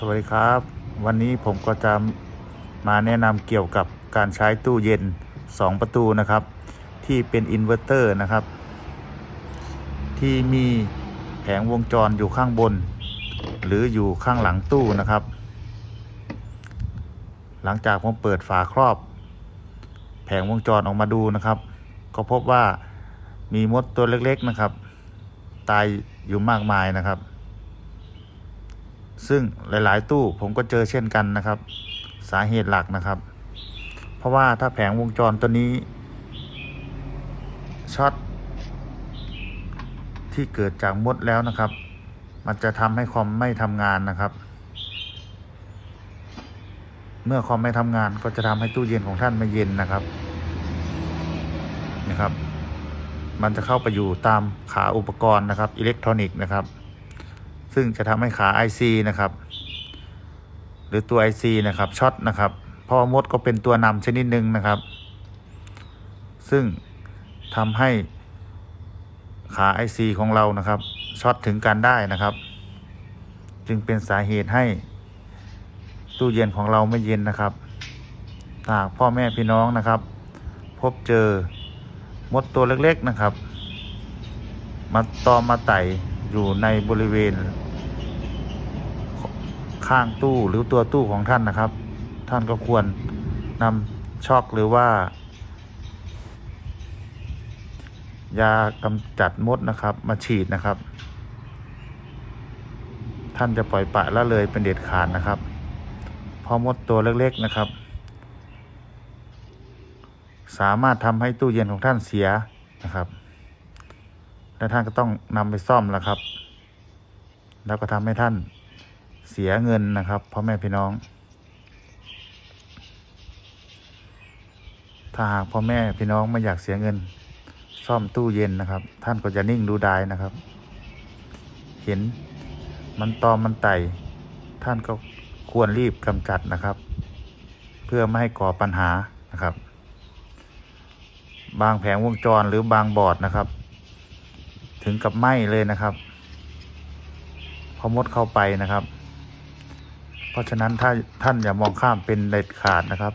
สวัสดีครับ วันนี้ผมก็จะมาแนะนำเกี่ยวกับการใช้ตู้เย็น 2 ประตูนะครับ ที่เป็นอินเวอร์เตอร์นะครับ ที่มีแผงวงจรอยู่ข้างบน หรืออยู่ข้างหลังตู้นะครับ หลังจากผมเปิดฝาครอบ แผงวงจรออกมาดูนะครับ ก็พบว่ามีมดตัวเล็กๆนะครับ ตายอยู่มากมายนะครับ ซึ่งหลายๆ ตู้ผมก็เจอเช่นกันนะครับ สาเหตุหลักนะครับ เพราะว่าถ้าแผงวงจรตัวนี้ช็อตที่เกิดจากมดแล้วนะครับ มันจะทำให้คอมไม่ทำงานนะครับ เมื่อคอมไม่ทำงานก็จะทำให้ตู้เย็นของท่านไม่เย็นนะครับนะครับ มันจะเข้าไปอยู่ตามขาอุปกรณ์นะครับ อิเล็กทรอนิกส์นะครับ ซึ่งจะทำให้ขา IC นะครับ หรือตัว IC นะครับช็อตนะครับเพราะว่ามดก็เป็นตัวนำชนิดหนึ่งนะครับ ซึ่งทำให้ขา IC ของเรานะครับช็อตถึงกันได้นะครับ จึงเป็นสาเหตุให้ตู้เย็นของเราไม่เย็นนะครับหากพ่อแม่พี่น้องนะครับ พบเจอมดตัวเล็กๆนะครับ มาตอมมาไต่อยู่ในบริเวณ ข้างตู้หรือตัวตู้ของท่านนะครับ ท่านก็ควรนำช็อกหรือว่า ยากำจัดมดนะครับ มาฉีดนะครับ ท่านจะปล่อยปะละเลยเป็นเด็ดขาดนะครับเพราะมดตัวเล็กๆนะครับ สามารถทำให้ตู้เย็นของท่านเสียนะครับและท่านก็ต้องนำไปซ่อมแล้วครับ แล้วก็ทำให้ท่าน เสียเงินนะครับพ่อแม่พี่น้อง ถ้าหากพ่อแม่พี่น้องไม่อยากเสียเงิน ซ่อมตู้เย็นนะครับ ท่านก็จะนิ่งดูดายนะครับ เห็นมันตอมมันไต่ท่านก็ควรรีบกำจัดนะครับ เพื่อไม่ให้ก่อปัญหานะครับ บางแผงวงจรหรือบางบอร์ดนะครับ ถึงกับไหม้เลยนะครับพอมดเข้าไปนะครับ ราะฉะนั้นถ้าท่านอย่ามองข้ามเป็นเด็ดขาดนะครับ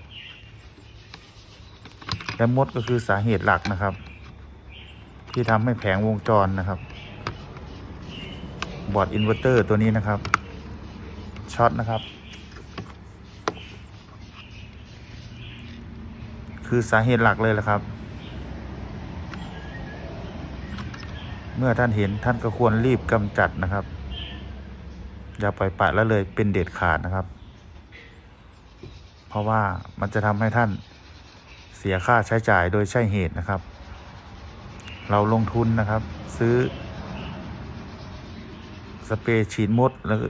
และมดก็คือสาเหตุหลักนะครับ ที่ทำให้แผงวงจรนะครับ บอร์ดอินเวอร์เตอร์ตัวนี้นะครับช็อตนะครับ คือสาเหตุหลักเลยแหละครับ เมื่อท่านเห็นท่านก็ควรรีบกำจัดนะครับ อย่าปล่อยปละละเลยเป็นเด็ดขาดนะครับ เพราะว่ามันจะทำให้ท่านเสียค่าใช้จ่ายโดยใช่เหตุนะครับ เราลงทุนนะครับ ซื้อ สเปรย์ฉีดมดหรือ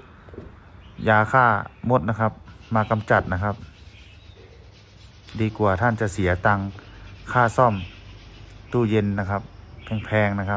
ยาฆ่ามดนะครับ มากำจัดนะครับ ดีกว่าท่านจะเสียตังค่าซ่อมตู้เย็นนะครับ แพงๆนะครับ